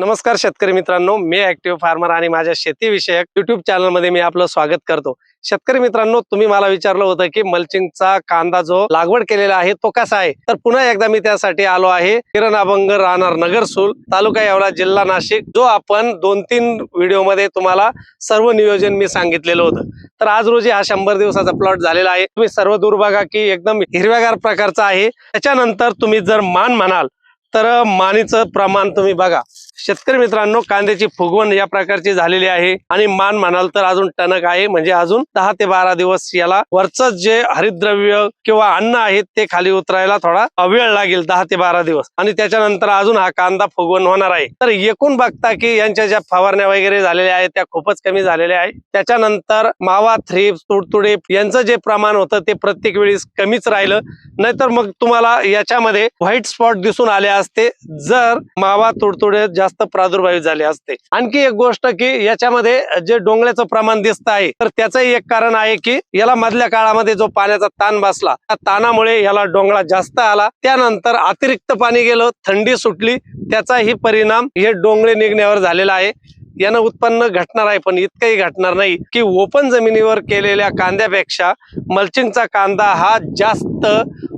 नमस्कार शेतकरी मित्रांनो मी ऍक्टिव्ह फार्मर आणि माझ्या शेतीविषयक युट्यूब चॅनलमध्ये मी आपलं स्वागत करतो. शेतकरी मित्रांनो तुम्ही मला विचारलं होतं की मल्चिंगचा कांदा जो लागवड केलेला आहे तो कसा आहे? तर पुन्हा एकदा मी त्यासाठी आलो आहे. किरण अभंग राहणार नगरसूल तालुका येवला जिल्हा नाशिक जो आपण दोन तीन व्हिडिओमध्ये तुम्हाला सर्व नियोजन मी सांगितलेलं होतं. तर आज रोजी हा शंभर दिवसाचा प्लॉट झालेला आहे. तुम्ही सर्व दूर बघा की एकदम हिरव्यागार प्रकारचा आहे. त्याच्यानंतर तुम्ही जर मान म्हणाल तर मानीचं प्रमाण तुम्ही बघा. शेतकरी मित्रांनो कांद्याची फुगवण या प्रकारची झालेली आहे. आणि मान म्हणाल तर अजून टणक आहे म्हणजे अजून दहा ते बारा दिवस याला वरच जे हरितद्रव्य किंवा अन्न आहे ते खाली उतरायला थोडा वेळ लागेल दहा ते बारा दिवस. आणि त्याच्यानंतर अजून हा कांदा फुगवण होणार आहे. तर एकूण बघता की यांच्या ज्या फवारण्या वगैरे झालेल्या आहेत त्या खूपच कमी झालेल्या आहेत. त्याच्यानंतर मावा थ्रीप तुडतुडे यांचं जे प्रमाण होतं ते प्रत्येक वेळेस कमीच राहिलं. नाहीतर मग तुम्हाला याच्यामध्ये व्हाईट स्पॉट दिसून आले असते. जर मावा तुडतुडे जास्त प्रादुर्भावी झाले असते. आणखी एक गोष्ट की याच्यामध्ये जे डोंगळ्याचं प्रमाण दिसत आहे तर त्याचंही एक कारण आहे की याला मधल्या काळामध्ये जो पाण्याचा ताण बसला त्या ताणामुळे याला डोंगळा जास्त आला. त्यानंतर अतिरिक्त पाणी गेलं थंडी सुटली त्याचाही परिणाम हे डोंगळे निघण्यावर झालेला आहे. यानं उत्पन्न घटणार आहे पण इतकंही घटणार नाही की ओपन जमिनीवर केलेल्या कांद्यापेक्षा मल्चिंगचा कांदा हा जास्त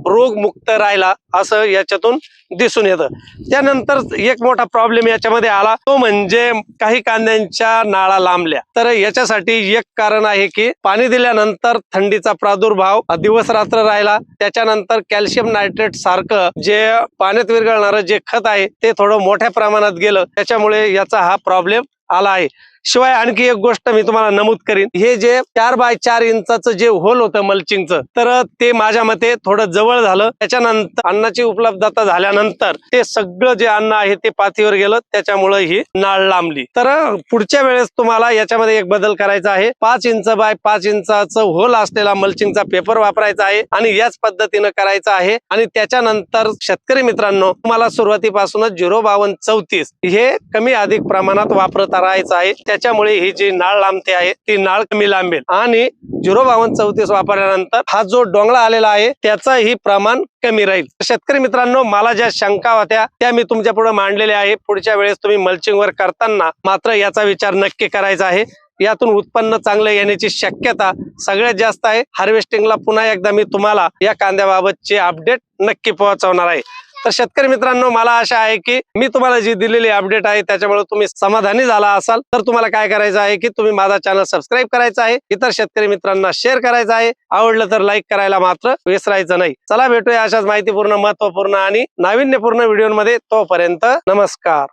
रोगमुक्त राहिला असं याच्यातून दिसून येतं. त्यानंतर एक मोठा प्रॉब्लेम याच्यामध्ये आला. तो म्हणजे काही कांद्यांच्या नाळा लांबल्या. तर याच्यासाठी एक कारण आहे की पाणी दिल्यानंतर थंडीचा प्रादुर्भाव दिवस रात्र राहिला. त्याच्यानंतर कॅल्शियम नायट्रेट सारखं जे पाण्यात विरघळणारं जे खत आहे ते थोडं मोठ्या प्रमाणात गेलं. त्याच्यामुळे याचा हा प्रॉब्लेम आला आहे. शिवाय आणखी एक गोष्ट मी तुम्हाला नमूद करीन. हे जे चार बाय चार इंचाचं जे होल होतं मल्चिंगचं तर ते माझ्या मते थोडं जवळ झालं. त्याच्यानंतर अन्नाची उपलब्धता झाल्यानंतर ते सगळं जे अन्न आहे ते पाथीवर गेलं. त्याच्यामुळे ही नाळ लांबली. तर पुढच्या वेळेस तुम्हाला याच्यामध्ये एक बदल करायचा आहे. पाच इंच बाय पाच इंचाचं होल असलेला मल्चिंगचा पेपर वापरायचा आहे आणि याच पद्धतीनं करायचं आहे. आणि त्याच्यानंतर शेतकरी मित्रांनो तुम्हाला सुरुवातीपासूनच झिरो बावन्न चौतीस हे कमी अधिक प्रमाणात वापरत राहायचं आहे. त्याच्यामुळे ही जी नाळ लांबते आहे ती नाळ कमी लांबेल. आणि झिरो बावन चौतीस वापरल्यानंतर हा जो डोंगळा आलेला आहे त्याचंही प्रमाण कमी राहील. शेतकरी मित्रांनो मला ज्या शंका होत्या त्या मी तुमच्यापुढे मांडलेल्या आहे. पुढच्या वेळेस तुम्ही मल्चिंग वर करताना मात्र याचा विचार नक्की करायचा आहे. यातून उत्पन्न चांगलं येण्याची शक्यता सगळ्यात जास्त आहे. हार्वेस्टिंगला पुन्हा एकदा मी तुम्हाला या कांद्याबाबतचे अपडेट नक्की पोहोचवणार आहे. तर शेतकरी मित्रांनो मला आशा आहे की मी तुम्हाला जी दिलेली अपडेट आहे त्याच्यामुळे तुम्ही समाधानी झाला असाल. तर तुम्हाला काय करायचं आहे की तुम्ही माझा चॅनल सबस्क्राईब करायचा आहे इतर शेतकरी मित्रांना शेअर करायचं आहे. आवडलं तर लाईक करायला मात्र विसरायचं नाही. चला भेटूया अशाच माहितीपूर्ण महत्त्वपूर्ण आणि नाविन्यपूर्ण व्हिडिओमध्ये तोपर्यंत नमस्कार.